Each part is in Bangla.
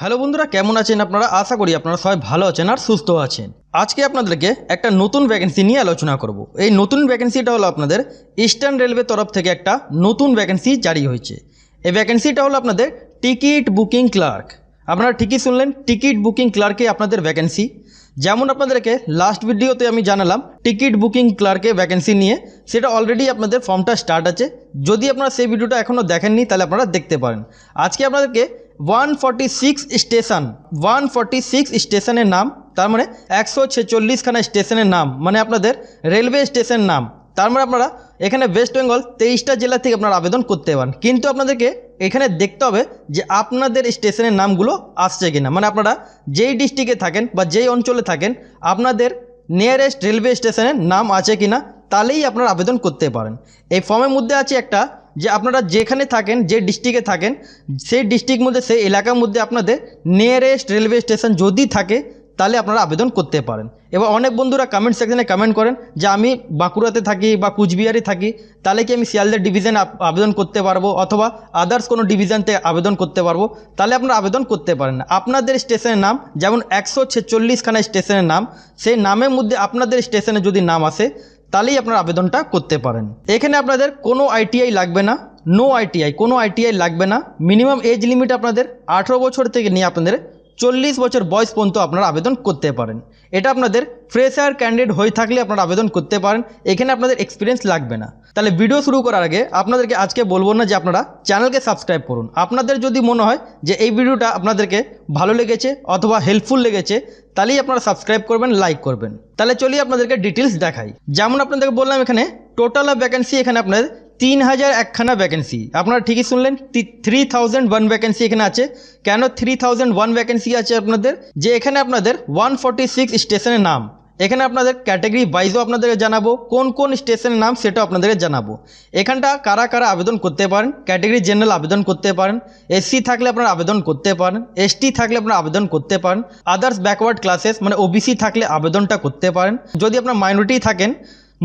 হ্যালো বন্ধুরা, কেমন আছেন আপনারা? আশা করি আপনারা সবাই ভালো আছেন আর সুস্থ আছেন। আজকে আপনাদেরকে একটা নতুন ভ্যাকেন্সি নিয়ে আলোচনা করব। এই নতুন ভ্যাকেন্সিটা হলো আপনাদের ইস্টার্ন রেলওয়ে তরফ থেকে একটা নতুন ভ্যাকেন্সি জারি হয়েছে। এই ভ্যাকেন্সিটা হলো আপনাদের টিকিট বুকিং ক্লার্ক আপনারা ঠিকই শুনলেন টিকিট বুকিং ক্লার্কে আপনাদের ভ্যাকেন্সি যেমন আপনাদেরকে লাস্ট ভিডিওতে আমি জানালাম টিকিট বুকিং ক্লার্কে ভ্যাকেন্সি নিয়ে। সেটা অলরেডি আপনাদের ফর্মটা স্টার্ট আছে। যদি আপনারা সেই ভিডিওটা এখনও দেখেননি, তাহলে আপনারা দেখতে পারেন। আজকে আপনাদেরকে one forty six station one forty six স্টেশনের নাম, তার মানে একশো ছেচল্লিশখানা স্টেশনের নাম মানে আপনাদের রেলওয়ে স্টেশন নাম। তার মানে আপনারা এখানে ওয়েস্ট বেঙ্গল তেইশটা জেলা থেকে আপনারা আবেদন করতে পারেন। কিন্তু আপনাদেরকে এখানে দেখতে হবে যে আপনাদের স্টেশনের নামগুলো আসছে কিনা। মানে আপনারা যেই ডিস্ট্রিক্টে থাকেন বা যেই অঞ্চলে থাকেন, আপনাদের নিয়ারেস্ট রেলওয়ে স্টেশনের নাম আছে কিনা, তাহলেই আপনারা আবেদন করতে পারেন। এই ফর্মের মধ্যে আছে একটা যে আপনারা যেখানে থাকেন, যে ডিস্ট্রিক্টে থাকেন, সেই ডিস্ট্রিক্ট মধ্যে, সেই এলাকার মধ্যে আপনাদের নিয়ারেস্ট রেলওয়ে স্টেশন যদি থাকে, তাহলে আপনারা আবেদন করতে পারেন। এবার অনেক বন্ধুরা কমেন্ট সেকশনে কমেন্ট করেন যে আমি বাঁকুড়াতে থাকি বা কুচবিহারে থাকি, তাহলে কি আমি শিয়ালদা ডিভিশনে আবেদন করতে পারব অথবা আদার্স কোনো ডিভিশনতে আবেদন করতে পারব? তাহলে আপনারা আবেদন করতে পারেন। আপনাদের স্টেশনের নাম, যেমন একশো ছেচল্লিশখানা স্টেশনের নাম, সেই নামের মধ্যে আপনাদের স্টেশনে যদি নাম আসে তাহলেই আপনার আবেদনটা করতে পারেন। এখানে আপনাদের কোনো আইটিআই লাগবে না নো আইটিআই কোনো আইটিআই লাগবে না। মিনিমাম এজ লিমিট আপনাদের আঠেরো বছর থেকে নিয়ে আপনাদের চল্লিশ বছর বয়স পর্যন্ত আপনারা আবেদন করতে পারেন। এটা আপনাদের ফ্রেশার ক্যান্ডিডেট হয়ে থাকলে আপনারা আবেদন করতে পারেন, এখানে আপনাদের এক্সপিরিয়েন্স লাগবে না। তাহলে ভিডিও শুরু করার আগে আপনাদেরকে আজকে বলব না যে আপনারা চ্যানেলকে সাবস্ক্রাইব করুন। আপনাদের যদি মনে হয় যে এই ভিডিওটা আপনাদেরকে ভালো লেগেছে অথবা হেল্পফুল লেগেছে, তাহলেই আপনারা সাবস্ক্রাইব করবেন লাইক করবেন। তাহলে চলি আপনাদেরকে ডিটেলস দেখাই। যেমন আপনাদেরকে বললাম এখানে টোটাল ভ্যাকেন্সি এখানে আপনাদের তিন হাজার একখানা ভ্যাকেন্সি আপনারা ঠিকই শুনলেন থ্রি থাউজেন্ড ওয়ান ভ্যাকেন্সি এখানে আছে। কেন থ্রি থাউজেন্ড ওয়ান ভ্যাকেন্সি আছে আপনাদের? যে এখানে আপনাদের ওয়ান ফর্টি সিক্স স্টেশনের নাম। এখানে আপনাদের ক্যাটাগরি ওয়াইজও আপনাদেরকে জানাব, কোন কোন স্টেশনের নাম সেটাও আপনাদেরকে জানাব। এখানটা কারা কারা আবেদন করতে পারেন ক্যাটাগরি জেনারেল আবেদন করতে পারেন এসসি থাকলে আপনারা আবেদন করতে পারেন এসটি থাকলে আপনারা আবেদন করতে পারেন আদার্স ব্যাকওয়ার্ড ক্লাসেস মানে ওবিসি থাকলে আবেদনটা করতে পারেন। যদি আপনার মাইনরিটি থাকেন,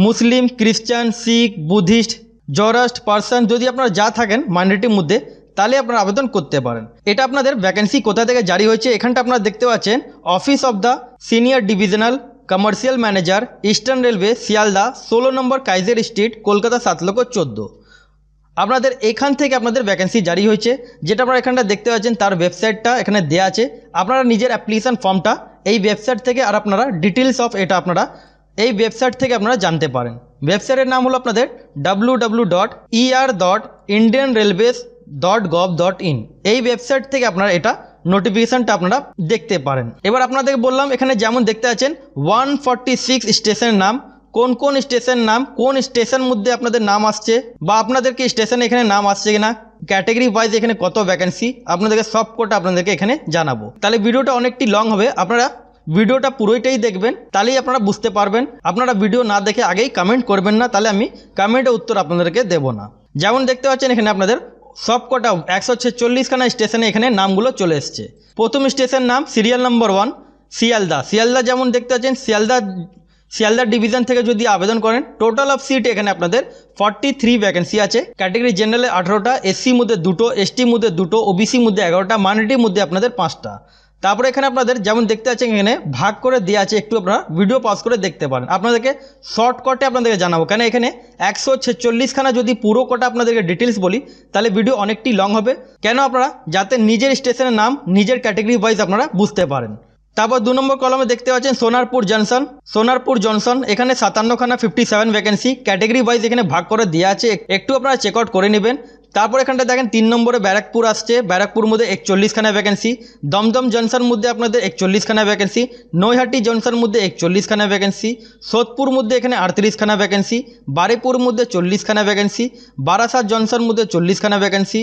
মুসলিম, খ্রিস্টান, শিখ, বুদ্ধিস্ট জরাস্ট পার্সন যদি আপনারা যা থাকেন মাইনরিটির মধ্যে, তাহলে আপনারা আবেদন করতে পারেন। এটা আপনাদের ভ্যাকেন্সি কোথা থেকে জারি হয়েছে, এখানটা আপনারা দেখতে পাচ্ছেন। Office of the senior divisional commercial manager Eastern Railway Sealdah ষোলো নম্বর কাইজের স্ট্রিট কলকাতা সাত লক্ষ চোদ্দ। আপনাদের এখান থেকে আপনাদের ভ্যাকেন্সি জারি হয়েছে, যেটা আপনারা এখানটা দেখতে পাচ্ছেন, তার ওয়েবসাইটটা এখানে দেওয়া আছে। আপনারা নিজের অ্যাপ্লিকেশান ফর্মটা এই ওয়েবসাইট থেকে আর আপনারা ডিটেলস অফ এটা আপনারা এই ওয়েবসাইট থেকে আপনারা জানতে পারেন। ওয়েবসাইটের নাম হলো আপনাদের W W dot ER dot Indian railways dot gov dot in এই ওয়েবসাইট থেকে আপনারা এটা নোটিফিকেশানটা আপনারা দেখতে পারেন। এবার আপনাদেরকে বললাম, এখানে যেমন দেখতে পাচ্ছেন ওয়ান ফর্টি সিক্স নাম, কোন কোন স্টেশন নাম, কোন স্টেশন মধ্যে আপনাদের নাম আসছে, বা আপনাদেরকে স্টেশন এখানে নাম আসছে কিনা ক্যাটাগরি ওয়াইজ এখানে কত ভ্যাকেন্সি আপনাদেরকে সব কোটা আপনাদেরকে এখানে জানাব। তাহলে ভিডিওটা অনেকটি লং হবে, আপনারা ভিডিওটা পুরোইটাই দেখবেন, তাহলেই আপনারা বুঝতে পারবেন। আপনারা ভিডিও না দেখে আগেই কমেন্ট করবেন না, তাহলে আমি কমেন্টে উত্তর আপনাদেরকে দেবো না। যেমন দেখতে পাচ্ছেন এখানে আপনাদের সব কটা একশো ছেচল্লিশখানা স্টেশনে এখানে নামগুলো চলে এসছে। প্রথম স্টেশন নাম serial number one Sealdah. Sealdah যেমন দেখতে পাচ্ছেন, শিয়ালদা শিয়ালদা ডিভিশন থেকে যদি আবেদন করেন টোটাল অফ সিট এখানে আপনাদের ফর্টি থ্রি ভ্যাকেন্সি আছে ক্যাটাগরি জেনারেলে আঠারোটা এসসি মধ্যে দুটো এসটি মধ্যে দুটো ওবিসি মধ্যে এগারোটা মাইনরিটির মধ্যে আপনাদের পাঁচটা। তারপরে এখানে আপনাদের যেমন দেখতে পাচ্ছেন এখানে ভাগ করে দেওয়া আছে, একটু আপনারা ভিডিও পাস করে দেখতে পারেন। আপনাদেরকে শর্টকটে আপনাদেরকে জানাব। কেন এখানে একশো ছেচল্লিশখানা যদি পুরো কটা আপনাদেরকে ডিটেলস বলি, তাহলে ভিডিও অনেকটি লং হবে। কেন আপনারা? যাতে নিজের স্টেশনের নাম, নিজের ক্যাটাগরি ওয়াইজ আপনারা বুঝতে পারেন। তারপর দু নম্বর কলমে দেখতে পাচ্ছেন সোনারপুর জনসন সোনারপুর জনসন এখানে সাতান্নখানা fifty seven vacancy category wise এখানে ভাগ করে দেওয়া আছে। একটু আপনারা চেক আউট করে নেবেন। তারপর এখানটা দেখেন, তিন নম্বরে ব্যারাকপুর আসছে। ব্যারাকপুর মধ্যে একচল্লিশখানা ভ্যাকেন্সি দমদম জনসন মধ্যে আপনাদের একচল্লিশখানা ভ্যাকেন্সি নৈহাটি জনসন মধ্যে একচল্লিশখানা ভ্যাকেন্সি সোদপুর মধ্যে এখানে আটত্রিশখানা ভ্যাকেন্সি বারেপুর মধ্যে চল্লিশখানা ভ্যাকেন্সি বারাসাত জনসন মধ্যে চল্লিশখানা ভ্যাকেন্সি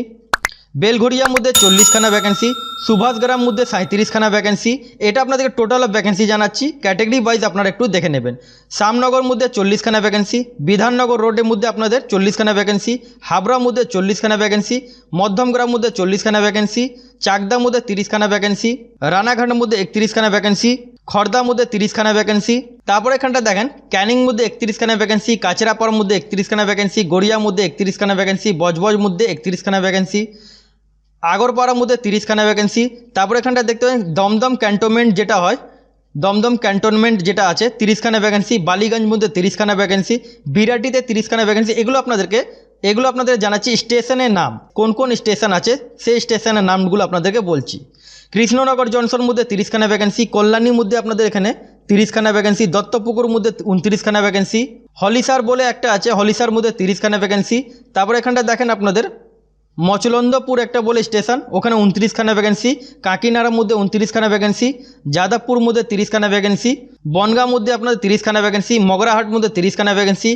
বেলঘড়িয়ার মধ্যে চল্লিশখানা ভ্যাকেন্সি সুভাষগ্রাম মধ্যে সাঁত্রিশখানা ভ্যাকেন্সি এটা আপনাদেরকে টোটাল অফ ভ্যাকেন্সি জানাচ্ছি। ক্যাটাগরি ওয়াইজ আপনারা একটু দেখে নেবেন। শ্যামনগর মধ্যে চল্লিশখানা ভ্যাকেন্সি বিধাননগর রোডের মধ্যে আপনাদের চল্লিশখানা ভ্যাকেন্সি হাবড়া মধ্যে চল্লিশখানা ভ্যাকেন্সি মধ্যমগ্রাম মধ্যে চল্লিশখানা ভ্যাকেন্সি চাকদা মধ্যে তিরিশখানা ভ্যাকেন্সি রানাঘাটের মধ্যে একত্রিশখানা ভ্যাকেন্সি খর্দার মধ্যে তিরিশখানা ভ্যাকেন্সি তারপরে এখানটা দেখেন, ক্যানিং মধ্যে একত্রিশখানা ভ্যাকেন্সি কাচরাপাড়ার মধ্যে একত্রিশখানা ভ্যাকেন্সি গড়িয়ার মধ্যে একত্রিশখানা ভ্যাকেন্সি বজবজ মধ্যে একত্রিশখানা ভ্যাকেন্সি আগরপাড়ার মধ্যে তিরিশখানা ভ্যাকেন্সি তারপর এখানটা দেখতে পাবেন দমদম ক্যান্টনমেন্ট যেটা হয়, দমদম ক্যান্টনমেন্ট যেটা আছে, তিরিশখানা ভ্যাকেন্সি বালিগঞ্জ মধ্যে তিরিশখানা ভ্যাকেন্সি বিরাটিতে তিরিশখানা ভ্যাকেন্সি এগুলো আপনাদেরকে, এগুলো আপনাদের জানাচ্ছি স্টেশনের নাম। কোন কোন স্টেশন আছে, সেই স্টেশনের নামগুলো আপনাদেরকে বলছি। কৃষ্ণনগর জংশন মধ্যে তিরিশখানা ভ্যাকেন্সি কল্যাণীর মধ্যে আপনাদের এখানে তিরিশখানা ভ্যাকেন্সি দত্তপুকুর মধ্যে উনত্রিশখানা ভ্যাকেন্সি হলিসার বলে একটা আছে, হলিসার মধ্যে তিরিশখানা ভ্যাকেন্সি তারপর এখানটা দেখেন আপনাদের মচলন্দপুর একটা বলে স্টেশন, ওখানে উনত্রিশখানা ভ্যাকেন্সি কাকিনাড়ার মধ্যে উনত্রিশখানা ভ্যাকেন্সি যাদবপুর মধ্যে তিরিশখানা ভ্যাকেন্সি বনগাঁ মধ্যে আপনাদের তিরিশখানা ভ্যাকেন্সি মগরাহাট মধ্যে তিরিশখানা ভ্যাকেন্সি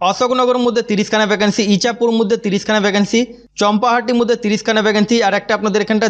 অশোকনগর মধ্যে তিরিশখানা ভ্যাকেন্সি ইচাপুর মধ্যে তিরিশখানা ভ্যাকেন্সি চম্পাহাটির মধ্যে তিরিশখানা ভ্যাকেন্সি আর একটা আপনাদের এখানটা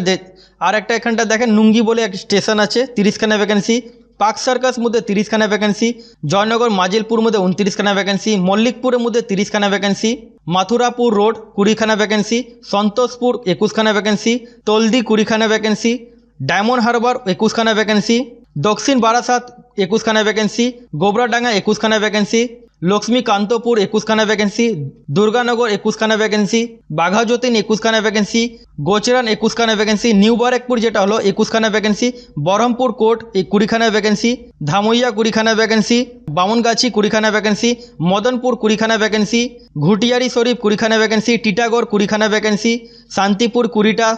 আর একটা এখানটা দেখেন নুঙ্গি বলে এক স্টেশন আছে, তিরিশখানা ভ্যাকেন্সি পার্ক সার্কাস মধ্যে তিরিশখানা ভ্যাকেন্সি জয়নগর মাজিলপুর মধ্যে উনত্রিশখানা ভ্যাকেন্সি মল্লিকপুরের মধ্যে তিরিশখানা ভ্যাকেন্সি মাথুরাপুর রোড, কুড়িখানা ভ্যাকেন্সি সন্তোষপুর একুশখানা ভ্যাকেন্সি তলদি কুড়িখানা ভ্যাকেন্সি ডায়মন্ড হারবার একুশখানা ভ্যাকেন্সি দক্ষিণ বারাসাত একুশখানা ভ্যাকেন্সি গোবরাডাঙ্গা একুশখানা ভ্যাকেন্সি লক্ষ্মীকান্তপুর একুশখানা ভ্যাকেন্সি দুর্গানগর একুশখানা ভ্যাকেন্সি বাঘাযতীন একুশখানা ভ্যাকেন্সি গোচরান একুশখানা ভ্যাকেন্সি নিউ বারেকপুর যেটা হলো একুশখানা ভ্যাকেন্সি বহরমপুর কোর্ট এই কুড়িখানা ভ্যাকেন্সি ধামইয়া কুড়িখানা ভ্যাকেন্সি বামনগাছি কুড়িখানা ভ্যাকেন্সি মদনপুর কুড়িখানা ভ্যাকেন্সি ঘুটিয়ারি শরীফ কুড়িখানা ভ্যাকেন্সি টিটাগড় কুড়িখানা ভ্যাকেন্সি শান্তিপুর কুড়িটা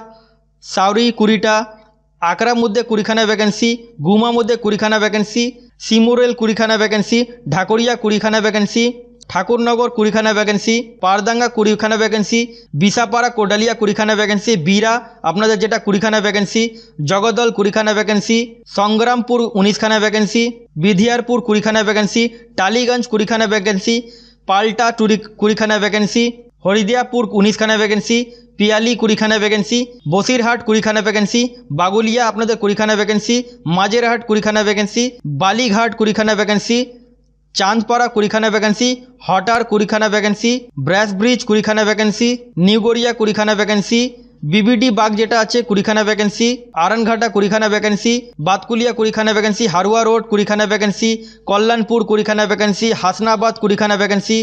সাউরি কুড়িটা আকরার মধ্যে কুড়িখানা ভ্যাকেন্সি গুমা মধ্যে কুড়িখানা ভ্যাকেন্সি সিমুরেল কুড়িখানা ভ্যাকেন্সি ঢাকুরিয়া কুড়িখানা ভ্যাকেন্সি ঠাকুরনগর কুড়িখানা ভ্যাকেন্সি পারদাঙ্গা কুড়িখানা ভ্যাকেন্সি বিশাপাড়া কোডালিয়া কুড়িখানা ভ্যাকেন্সি বীরা আপনাদের যেটা কুড়িখানা ভ্যাকেন্সি জগদল কুড়িখানা ভ্যাকেন্সি সংগ্রামপুর উনিশখানা ভ্যাকেন্সি বিধিয়ারপুর কুড়িখানা ভ্যাকেন্সি টালিগঞ্জ কুড়িখানা ভ্যাকেন্সি পাল্টা টুরি কুড়িখানা ভ্যাকেন্সি হরিদিয়াপুর উনিশখানা ভ্যাকেন্সি পিয়ালি কুড়িখানা ভ্যাকেন্সি বসিরহাট কুড়িখানা ভ্যাকেন্সি বাগুলিয়া আপনাদের কুড়িখানা ভ্যাকেন্সি মাঝেরহাট কুড়িখানা ভ্যাকেন্সি বালিঘাট কুড়িখানা ভ্যাকেন্সি চাঁদপাড়া কুড়িখানা ভ্যাকেন্সি হটার কুড়িখানা ভ্যাকেন্সি ব্র্যাস ব্রিজ কুড়িখানা ভ্যাকেন্সি নিউগড়িয়া কুড়িখানা ভ্যাকেন্সি বিবিডি বাগ যেটা আছে কুড়িখানা ভ্যাকেন্সি আরানঘাটা কুড়িখানা ভ্যাকেন্সি বাতকুলিয়া কুড়িখানা ভ্যাকেন্সি হারুয়া রোড কুড়িখানা ভ্যাকেন্সি কল্যাণপুর কুড়িখানা ভ্যাকেন্সি হাসনাবাদ কুড়িখানা ভ্যাকেন্সি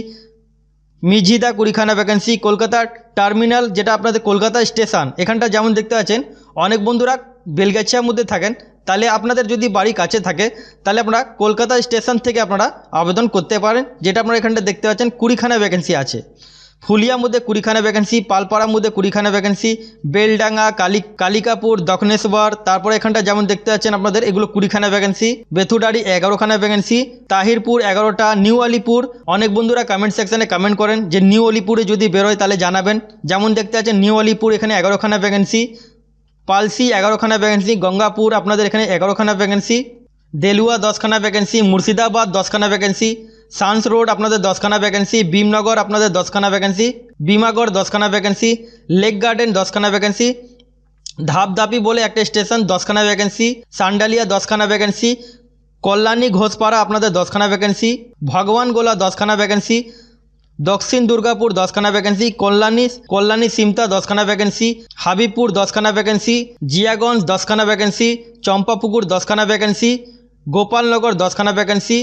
মিঝিদা কুড়িখানা ভ্যাকেন্সি কলকাতার টার্মিনাল যেটা আপনাদের কলকাতা স্টেশন এখানটা যেমন দেখতে পাচ্ছেন, অনেক বন্ধুরা বেলগাছিয়ার মধ্যে থাকেন, তাহলে আপনাদের যদি বাড়ি কাছে থাকে, তাহলে আপনারা কলকাতা স্টেশন থেকে আপনারা আবেদন করতে পারেন, যেটা আপনারা এখানটা দেখতে পাচ্ছেন, কুড়িখানা ভ্যাকেন্সি আছে। ফুলিয়ার মধ্যে কুড়িখানা ভ্যাকেন্সি পালপাড়ার মধ্যে কুড়িখানা ভ্যাকেন্সি বেলডাঙ্গা, কালি, কালিকাপুর, দক্ষিণেশ্বর, তারপরে এখানটা যেমন দেখতে পাচ্ছেন আপনাদের, এগুলো কুড়িখানা ভ্যাকেন্সি বেথুডাড়ি এগারোখানা ভ্যাকেন্সি তাহিরপুর এগারোটা, নিউ আলিপুর, অনেক বন্ধুরা কমেন্ট সেকশানে কমেন্ট করেন যে নিউ আলিপুরে যদি বেরোয় তাহলে জানাবেন। যেমন দেখতে পাচ্ছেন নিউ আলিপুর এখানে এগারোখানা ভ্যাকেন্সি পালসি এগারোখানা ভ্যাকেন্সি গঙ্গাপুর আপনাদের এখানে এগারোখানা ভ্যাকেন্সি দেলুয়া দশখানা ভ্যাকেন্সি মুর্শিদাবাদ দশখানা ভ্যাকেন্সি সান্স রোড আপনাদের দশখানা ভ্যাকেন্সি ভীমনগর আপনাদের দশখানা ভ্যাকেন্সি বিমাগড় দশখানা ভ্যাকেন্সি লেক গার্ডেন দশখানা ভ্যাকেন্সি ধাপধাপি বলে একটা স্টেশন দশখানা ভ্যাকেন্সি সান্ডালিয়া দশখানা ভ্যাকেন্সি কল্যাণী ঘোষপাড়া আপনাদের দশখানা ভ্যাকেন্সি ভগবান গোলা দশখানা ভ্যাকেন্সি দক্ষিণ দুর্গাপুর দশখানা ভ্যাকেন্সি কল্যাণী কল্যাণী সিমতা দশখানা ভ্যাকেন্সি হাবিবপুর দশখানা ভ্যাকেন্সি জিয়াগঞ্জ দশখানা ভ্যাকেন্সি চম্পাপুকুর দশখানা ভ্যাকেন্সি গোপালনগর দশখানা ভ্যাকেন্সি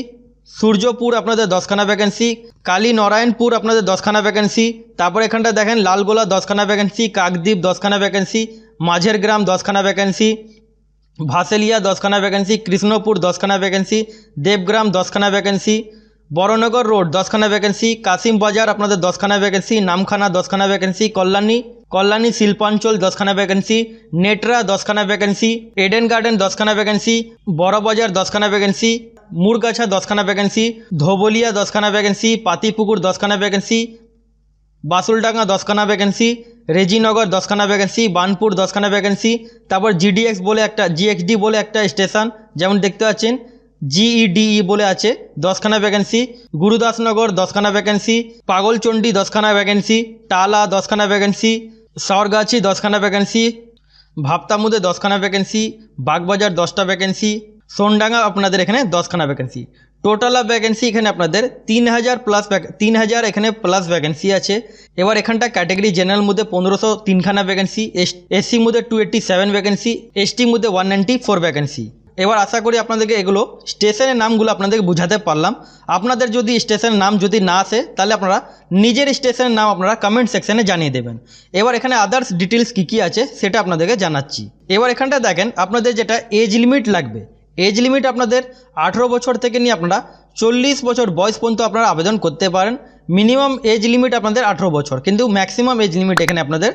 সূর্যপুর আপনাদের দশখানা ভ্যাকেন্সি কালী নারায়ণপুর আপনাদের দশখানা ভ্যাকেন্সি তারপর এখানটা দেখেন লালগোলা দশখানা ভ্যাকেন্সি কাকদ্বীপ দশখানা ভ্যাকেন্সি মাঝের গ্রাম দশখানা ভ্যাকেন্সি ভাসেলিয়া দশখানা ভ্যাকেন্সি কৃষ্ণপুর দশখানা ভ্যাকেন্সি দেবগ্রাম দশখানা ভ্যাকেন্সি বড়নগর রোড দশখানা ভ্যাকেন্সি কাশিম বাজার আপনাদের দশখানা ভ্যাকেন্সি নামখানা দশখানা ভ্যাকেন্সি কল্যাণী কল্যাণী শিল্পাঞ্চল দশখানা ভ্যাকেন্সি নেটরা দশখানা ভ্যাকেন্সি এডেন গার্ডেন দশখানা ভ্যাকেন্সি বড়বাজার দশখানা ভ্যাকেন্সি মুরগাছা দশখানা ভ্যাকেন্সি ধোবলিয়া দশখানা ভ্যাকেন্সি পাতিপুকুর দশখানা ভ্যাকেন্সি বাসুলডাঙ্গা দশখানা ভ্যাকেন্সি রেজিনগর দশখানা ভ্যাকেন্সি বানপুর দশখানা ভ্যাকেন্সি তারপর জিডিএক্স বলে একটা জিএক্সডি বলে একটা স্টেশন যেমন দেখতে পাচ্ছেন জিইডিই বলে আছে, দশখানা ভ্যাকেন্সি গুরুদাসনগর, দশখানা ভ্যাকেন্সি পাগলচণ্ডী, দশখানা ভ্যাকেন্সি টালা, দশখানা ভ্যাকেন্সি সরগাছি দশখানা ভ্যাকেন্সি ভাবতামুদে, দশখানা ভ্যাকেন্সি বাগবাজার, দশটা ভ্যাকেন্সি সোনডাঙ্গা আপনাদের এখানে দশখানা ভ্যাকেন্সি টোটাল অফ ভ্যাকেন্সি এখানে আপনাদের তিন হাজার প্লাস তিন হাজার এখানে প্লাস ভ্যাকেন্সি আছে। এবার এখানটা ক্যাটাগরি জেনারেল মধ্যে পনেরোশো তিনখানা ভ্যাকেন্সি এস এসসি মধ্যে two eighty seven vacancy ST মধ্যে ওয়ান নাইনটি ফোর ভ্যাকেন্সি এবার আশা করি আপনাদেরকে এগুলো স্টেশনের নামগুলো আপনাদেরকে বুঝাতে পারলাম। আপনাদের যদি স্টেশনের নাম যদি না আসে, তাহলে আপনারা নিজের স্টেশনের নাম আপনারা কমেন্ট সেকশানে জানিয়ে দেবেন। এবার এখানে আদার্স ডিটেলস কী কী আছে, সেটা আপনাদেরকে জানাচ্ছি। এবার এখানটা দেখেন, আপনাদের যেটা এজ লিমিট লাগবে। এজ লিমিট আপনাদের আঠেরো বছর থেকে নিয়ে আপনারা চল্লিশ বছর বয়স পর্যন্ত আপনারা আবেদন করতে পারেন। মিনিমাম এজ লিমিট আপনাদের আঠেরো বছর, কিন্তু ম্যাক্সিমাম এজ লিমিট এখানে আপনাদের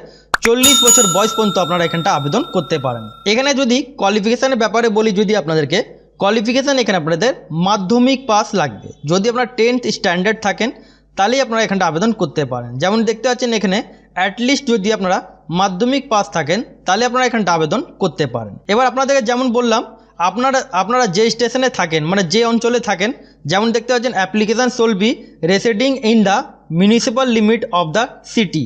চল্লিশ বছর বয়স পর্যন্ত আপনারা এখানটা আবেদন করতে পারেন। এখানে যদি কোয়ালিফিকেশানের ব্যাপারে বলি, যদি আপনাদেরকে কোয়ালিফিকেশান এখানে আপনাদের মাধ্যমিক পাস লাগবে। যদি আপনারা টেন্থ স্ট্যান্ডার্ড থাকেন, তাহলেই আপনারা এখানটা আবেদন করতে পারেন। যেমন দেখতে পাচ্ছেন এখানে অ্যাটলিস্ট যদি আপনারা মাধ্যমিক পাস থাকেন, তাহলে আপনারা এখানটা আবেদন করতে পারেন। এবার আপনাদেরকে যেমন বললাম, আপনারা আপনারা যে স্টেশনে থাকেন মানে যে অঞ্চলে থাকেন, যেমন দেখতে পাচ্ছেন application shall be residing in the municipal limit of the city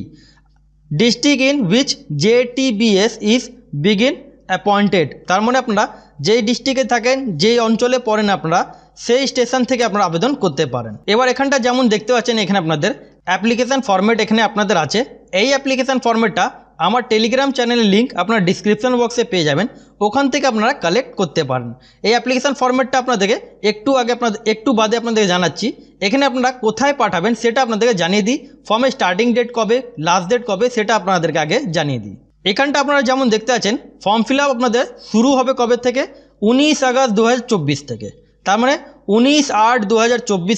district in which J TBS is begin appointed তার মানে আপনারা যেই ডিস্ট্রিক্টে থাকেন, যেই অঞ্চলে পড়েন আপনারা, সেই স্টেশন থেকে আপনারা আবেদন করতে পারেন। এবার এখানটা যেমন দেখতে পাচ্ছেন, এখানে আপনাদের অ্যাপ্লিকেশান ফর্মেট এখানে আপনাদের আছে। এই অ্যাপ্লিকেশান ফর্মেটটা আমার টেলিগ্রাম চ্যানেলের লিঙ্ক আপনার ডিসক্রিপশন বক্সে পেয়ে যাবেন। ওখান থেকে আপনারা কালেক্ট করতে পারেন। এই অ্যাপ্লিকেশান ফর্মেটটা আপনাদেরকে একটু আগে আপনাদের, একটু বাদে আপনাদেরকে জানাচ্ছি। এখানে আপনারা কোথায় পাঠাবেন সেটা আপনাদেরকে জানিয়ে দিই। ফর্মের স্টার্টিং ডেট কবে লাস্ট ডেট কবে, সেটা আপনাদেরকে আগে জানিয়ে দিই। এখানটা আপনারা যেমন দেখতে আছেন ফর্ম ফিল আপ আপনাদের শুরু হবে কবে থেকে? উনিশ আগস্ট দু হাজার চব্বিশ থেকে। তার মানে উনিশ আট দু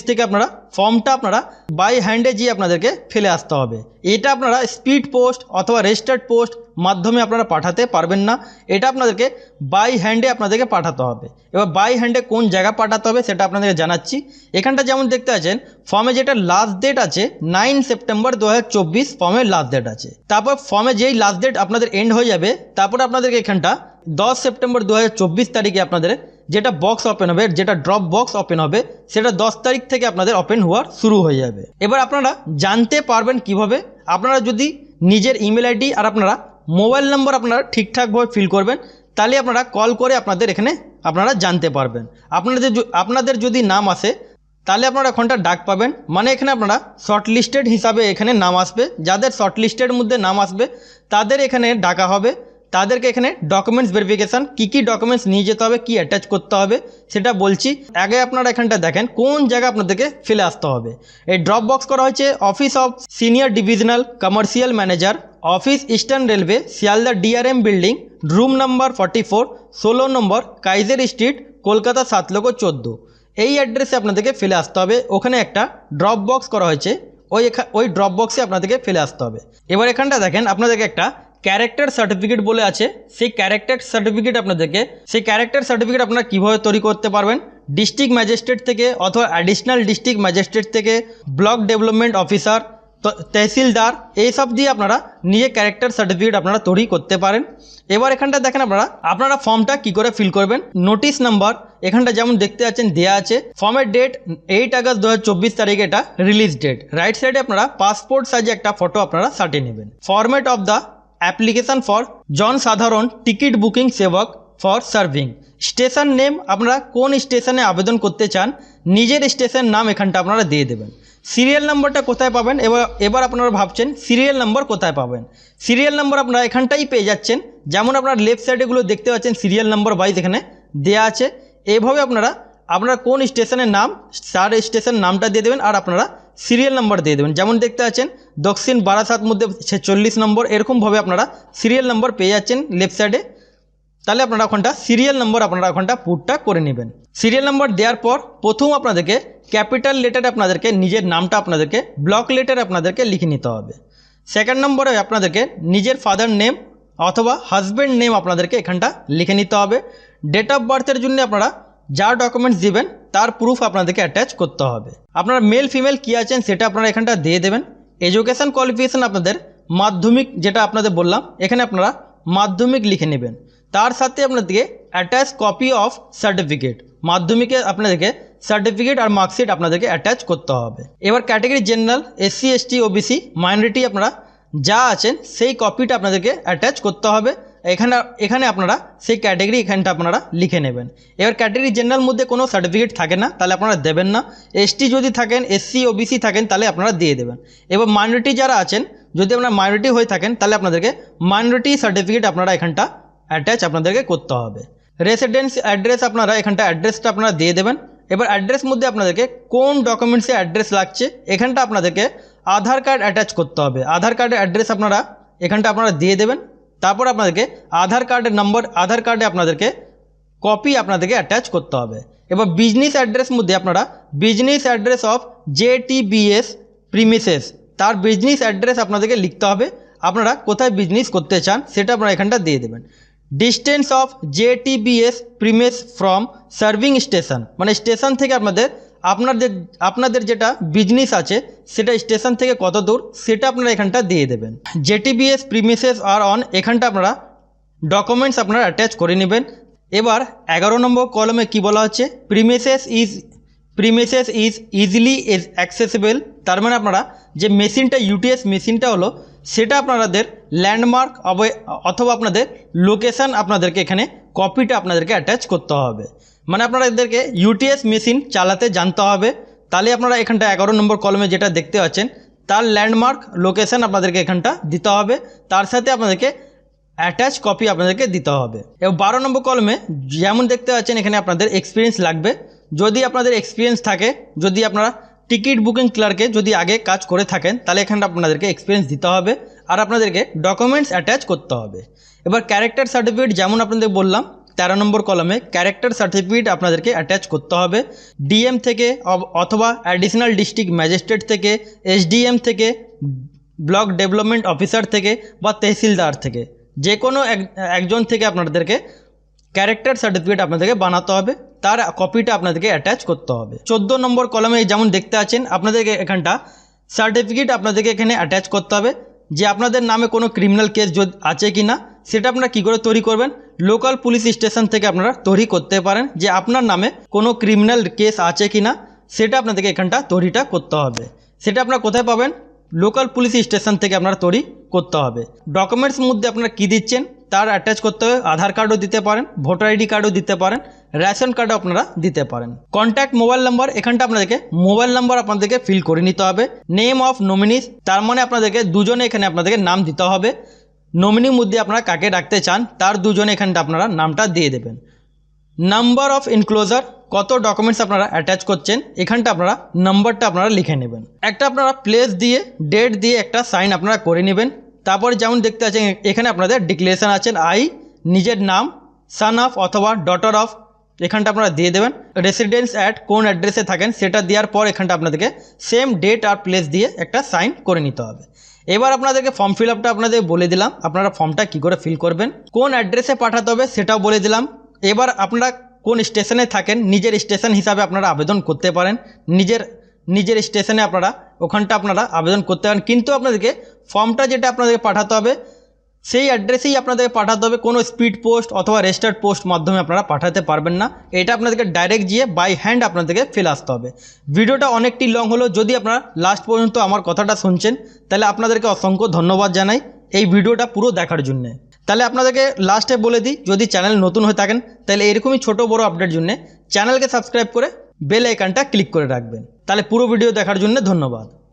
থেকে আপনারা ফর্মটা আপনারা বাই হ্যান্ডে গিয়ে আপনাদেরকে ফেলে আসতে হবে। এটা আপনারা স্পিড পোস্ট অথবা রেজিস্টার্ড পোস্ট মাধ্যমে আপনারা পাঠাতে পারবেন না। এটা আপনাদেরকে বাই হ্যান্ডে আপনাদেরকে পাঠাতে হবে। এবার বাই হ্যান্ডে কোন জায়গা পাঠাতে হবে সেটা আপনাদেরকে জানাচ্ছি। এখানটা যেমন দেখতে আছেন ফর্মে যেটা লাস্ট ডেট আছে নাইন সেপ্টেম্বর দু ফর্মের লাস্ট ডেট আছে। তারপর ফর্মে যেই লাস্ট ডেট আপনাদের এন্ড হয়ে যাবে, তারপর আপনাদেরকে এখানটা দশ সেপ্টেম্বর দু হাজার চব্বিশ তারিখে আপনাদের যেটা বক্স ওপেন হবে, যেটা ড্রপ বক্স ওপেন হবে, সেটা দশ তারিখ থেকে আপনাদের ওপেন হওয়ার শুরু হয়ে যাবে। এবার আপনারা জানতে পারবেন কীভাবে আপনারা যদি নিজের ইমেল আইডি আর আপনারা মোবাইল নম্বর আপনারা ঠিকঠাকভাবে ফিল করবেন, তাহলে আপনারা কল করে আপনাদের এখানে আপনারা জানতে পারবেন। আপনাদের আপনাদের যদি নাম আসে, তাহলে আপনারা এখনটা ডাক পাবেন। মানে এখানে আপনারা শর্ট লিস্টেড হিসাবে এখানে নাম আসবে। যাদের শর্ট লিস্টের মধ্যে নাম আসবে, তাদের এখানে ডাকা হবে। তাদেরকে এখানে ডকুমেন্টস ভেরিফিকেশান কী কী ডকুমেন্টস নিয়ে যেতে হবে, কী অ্যাটাচ করতে হবে, সেটা বলছি। আগে আপনারা এখানটা দেখেন, কোন জায়গা আপনাদেরকে ফেলে আসতে হবে। এই ড্রপ বক্স করা হয়েছে office of senior divisional commercial manager office Eastern Railway Sealdah DRM building room number forty four ষোলো নম্বর কাইজের স্ট্রিট কলকাতা সাত লক্ষ চোদ্দ। এই অ্যাড্রেসে আপনাদেরকে ফেলে আসতে হবে। ওখানে একটা ড্রপ বক্স করা হয়েছে। ওই ওই ড্রপ বক্সে আপনাদেরকে ফেলে আসতে হবে। এবার এখানটা দেখেন, আপনাদেরকে একটা ক্যারেক্টার সার্টিফিকেট বলে আছে, সেই ক্যারেক্টার সার্টিফিকেট আপনাদেরকে, সেই ক্যারেক্টার সার্টিফিকেট আপনারা কীভাবে তৈরি করতে পারবেন? ডিস্ট্রিক্ট ম্যাজিস্ট্রেট থেকে অথবা অ্যাডিশনাল ডিস্ট্রিক্ট ম্যাজিস্ট্রেট থেকে ব্লক ডেভেলপমেন্ট অফিসার তহসিলদার এইসব দিয়ে আপনারা নিজে ক্যারেক্টার সার্টিফিকেট আপনারা তৈরি করতে পারেন। এবার এখানটা দেখেন আপনারা আপনারা ফর্মটা কি করে ফিল করবেন? নোটিশ নাম্বার এখানটা যেমন দেখতে পাচ্ছেন দেয়া আছে, ফর্মের ডেট এইট আগস্ট দু তারিখে এটা রিলিজ ডেট রাইট সাইডে আপনারা পাসপোর্ট সাইজে একটা ফটো আপনারা সাটিয়ে নেবেন। Format of the application for জনসাধারণ টিকিট বুকিং সেবক ফর সার্ভিং। স্টেশন নেম আপনারা কোন স্টেশনে আবেদন করতে চান, নিজের স্টেশন নাম এখানটা আপনারা দিয়ে দেবেন। সিরিয়াল নাম্বারটা কোথায় পাবেন, এবার এবার আপনারা ভাবছেন সিরিয়াল নাম্বার কোথায় পাবেন। সিরিয়াল নাম্বার আপনারা এখানটাই পেয়ে যাচ্ছেন। যেমন আপনার লেফট সাইডেগুলো দেখতে পাচ্ছেন, সিরিয়াল নাম্বার ওয়াইজ এখানে দেয়া আছে। এভাবে আপনারা আপনারা কোন স্টেশনের নাম তার স্টেশন নামটা দিয়ে দেবেন, আর আপনারা সিরিয়াল নাম্বার দিয়ে দেবেন। যেমন দেখতে পাচ্ছেন দক্ষিণ বারাসাত মধ্যে ছেচল্লিশ নম্বর, এরকমভাবে আপনারা সিরিয়াল নাম্বার পেয়ে যাচ্ছেন লেফট সাইডে। তাহলে আপনারা ওখানটা সিরিয়াল নম্বর, আপনারা ওখানটা পুটটা করে নেবেন। সিরিয়াল নাম্বার দেওয়ার পর প্রথম আপনাদেরকে ক্যাপিটাল লেটারে আপনাদেরকে, নিজের নামটা আপনাদেরকে, ব্লক লেটারে আপনাদেরকে লিখে নিতে হবে। সেকেন্ড নম্বরে আপনাদেরকে নিজের ফাদার নেম অথবা হাজব্যান্ড নেম আপনাদেরকে এখানটা লিখে নিতে হবে। ডেট অফ বার্থের জন্য আপনারা যা ডকুমেন্টস দিবেন, তার প্রুফ আপনাদেরকে অ্যাটাচ করতে হবে। আপনারা মেল ফিমেল কী আছেন, সেটা আপনারা এখানটা দিয়ে দেবেন। এডুকেশান কোয়ালিফিকেশান আপনাদের মাধ্যমিক যেটা আপনাদের বললাম, এখানে আপনারা মাধ্যমিক লিখে নেবেন। তার সাথে আপনাদেরকে অ্যাটাচ কপি অফ সার্টিফিকেট মাধ্যমিকে আপনাদেরকে সার্টিফিকেট আর মার্কশিট আপনাদেরকে অ্যাটাচ করতে হবে। এবার category general SC ST OBC minority আপনারা যা আছেন, সেই কপিটা আপনাদেরকে অ্যাটাচ করতে হবে। এখানে এখানে আপনারা সেই ক্যাটাগরি এখানটা আপনারা লিখে নেবেন। এবার ক্যাটাগরি জেনারেল মধ্যে কোনো সার্টিফিকেট থাকে না, তাহলে আপনারা দেবেন না। এসটি যদি থাকেন এসসি ওবিসি থাকেন, তাহলে আপনারা দিয়ে দেবেন। এবার মাইনরিটি যারা আছেন, যদি আপনারা মাইনরিটি হয়ে থাকেন, তাহলে আপনাদেরকে মাইনরিটি সার্টিফিকেট আপনারা এখানটা অ্যাটাচ আপনাদেরকে করতে হবে। রেসিডেন্স অ্যাড্রেস আপনারা এখানটা অ্যাড্রেসটা আপনারা দিয়ে দেবেন। এবার অ্যাড্রেস মধ্যে আপনাদেরকে কোন ডকুমেন্টসে অ্যাড্রেস লাগছে, এখানটা আপনাদেরকে আধার কার্ড অ্যাটাচ করতে হবে। আধার কার্ডের অ্যাড্রেস আপনারা এখানটা আপনারা দিয়ে দেবেন। তারপর আপনাদেরকে আধার কার্ডের নম্বর আধার কার্ডে আপনাদেরকে কপি আপনাদেরকে অ্যাটাচ করতে হবে। এবার বিজনেস অ্যাড্রেস মধ্যে আপনারা business address of J T B S premises তার বিজনেস অ্যাড্রেস আপনাদেরকে লিখতে হবে। আপনারা কোথায় বিজনেস করতে চান সেটা আপনারা এখানটা দিয়ে দেবেন। Distance of J TBS premise from serving station মানে স্টেশন থেকে আপনাদের আপনাদের আপনাদের যেটা বিজনেস আছে, সেটা স্টেশন থেকে কত দূর, সেটা আপনারা এখানটা দিয়ে দেবেন। জেটিবিএস প্রিমিসেস আর অন এখানটা আপনারা ডকুমেন্টস আপনারা অ্যাটাচ করে নেবেন। এবার এগারো নম্বর কলমে কি বলা হচ্ছে? Premises is premises is easily is accessible তার মানে আপনারা যে মেশিনটা ইউটিএস মেশিনটা হলো, সেটা আপনাদের ল্যান্ডমার্ক অথবা আপনাদের লোকেশান আপনাদেরকে এখানে কপিটা আপনাদেরকে অ্যাটাচ করতে হবে। মানে আপনাদেরকে ইউটিএস মেশিন চালাতে জানতে হবে। তাহলে আপনারা এখানটা এগারো নম্বর কলমে যেটা দেখতে পাচ্ছেন, তার ল্যান্ডমার্ক লোকেশান আপনাদেরকে এখানটা দিতে হবে। তার সাথে আপনাদেরকে অ্যাটাচ কপি আপনাদেরকে দিতে হবে। এবং বারো নম্বর কলমে যেমন দেখতে পাচ্ছেন, এখানে আপনাদের এক্সপিরিয়েন্স লাগবে। যদি আপনাদের এক্সপিরিয়েন্স থাকে, যদি আপনারা টিকিট বুকিং ক্লার্কে যদি আগে কাজ করে থাকেন, তাহলে এখানটা আপনাদেরকে এক্সপিরিয়েন্স দিতে হবে। আর আপনাদেরকে ডকুমেন্টস অ্যাটাচ করতে হবে। এবার ক্যারেক্টার সার্টিফিকেট যেমন আপনাদের বললাম তেরো নম্বর কলমে ক্যারেক্টার সার্টিফিকেট আপনাদেরকে অ্যাটাচ করতে হবে। ডিএম থেকে অথবা অ্যাডিশনাল ডিস্ট্রিক্ট ম্যাজিস্ট্রেট থেকে এসডিএম থেকে ব্লক ডেভেলপমেন্ট অফিসার থেকে বা তহসিলদার থেকে। যে কোনো এক- একজন থেকে আপনাদেরকে ক্যারেক্টার সার্টিফিকেট আপনাদেরকে বানাতে হবে। তার কপিটা আপনাদেরকে অ্যাটাচ করতে হবে। চোদ্দ নম্বর কলমে যেমন দেখতে আছেন, আপনাদেরকে এখানটা সার্টিফিকেট আপনাদেরকে এখানে অ্যাটাচ করতে হবে। যে আপনাদের নামে কোনো ক্রিমিনাল কেস আছে কি না সেটা আপনারা কী করে তৈরি করবেন? লোকাল পুলিশ স্টেশন থেকে আপনারা তৈরি করতে পারেন যে আপনার নামে কোনো ক্রিমিনাল কেস আছে কি না, সেটা আপনাদেরকে এখানটা তৈরিটা করতে হবে। সেটা আপনারা কোথায় পাবেন? লোকাল পুলিশ স্টেশন থেকে আপনারা তৈরি করতে হবে। ডকুমেন্টস মধ্যে আপনারা কী দিচ্ছেন, তার অ্যাটাচ করতে হবে, আধার কার্ডও দিতে পারেন, ভোটার আইডি কার্ডও দিতে পারেন, রেশন কার্ডও আপনারা দিতে পারেন। কন্ট্যাক্ট মোবাইল নাম্বার, এখানটা আপনাদেরকে মোবাইল নাম্বার আপনাদেরকে ফিল করে নিতে হবে। নেম অফ নমিনিস তার মানে আপনাদেরকে দুজনে এখানে আপনাদেরকে নাম দিতে হবে। নমিনির মধ্যে আপনারা কাকে ডাকতে চান, তার দুজনে এখানটা আপনারা নামটা দিয়ে দেবেন। নাম্বার অফ ইনক্লোজার কত ডকুমেন্টস আপনারা অ্যাটাচ করছেন, এখানটা আপনারা নাম্বারটা আপনারা লিখে নেবেন। একটা আপনারা প্লেস দিয়ে ডেট দিয়ে একটা সাইন আপনারা করে নেবেন। তারপরে যেমন দেখতে পাচ্ছেন এখানে আপনাদের ডিক্লেরেশন আছেন আই নিজের নাম সান অফ অথবা ডটার অফ এখানটা আপনারা দিয়ে দেবেন। রেসিডেন্স অ্যাট কোন অ্যাড্রেসে থাকেন, সেটা দেওয়ার পর এখানটা আপনাদেরকে সেম ডেট আর প্লেস দিয়ে একটা সাইন করে নিতে হবে। এবার আপনাদেরকে ফর্ম ফিল আপটা আপনাদের বলে দিলাম। আপনারা ফর্মটা কি করে ফিল করবেন? কোন অ্যাড্রেসে পাঠাতে হবে সেটাও বলে দিলাম। এবার আপনারা কোন স্টেশনে থাকেন, নিজের স্টেশন হিসাবে আপনারা আবেদন করতে পারেন। নিজের নিজের স্টেশনে আপনারা, ওখানটা আপনারা আবেদন করতে পারেন। কিন্তু আপনাদেরকে ফর্মটা যেটা আপনাদেরকে পাঠাতে হবে সেই অ্যাড্রেসেই আপনাদেরকে পাঠাতে হবে। কোনো স্পিড পোস্ট অথবা রেজিস্টার্ড পোস্ট মাধ্যমে আপনারা পাঠাতে পারবেন না। এটা আপনাদেরকে ডাইরেক্ট গিয়ে বাই হ্যান্ড আপনাদেরকে ফেলে আসতে হবে। ভিডিওটা অনেকটি লং হলো। যদি আপনারা লাস্ট পর্যন্ত আমার কথাটা শুনছেন, তাহলে আপনাদেরকে অসংখ্য ধন্যবাদ জানাই এই ভিডিওটা পুরো দেখার জন্যে। তাহলে আপনাদেরকে লাস্টে বলে দিই, যদি চ্যানেল নতুন হয়ে থাকেন, তাহলে এরকমই ছোট বড় আপডেট জন্যে চ্যানেলকে সাবস্ক্রাইব করে বেল আইকনটা ক্লিক করে রাখবেন। তাহলে পুরো ভিডিও দেখার জন্য ধন্যবাদ।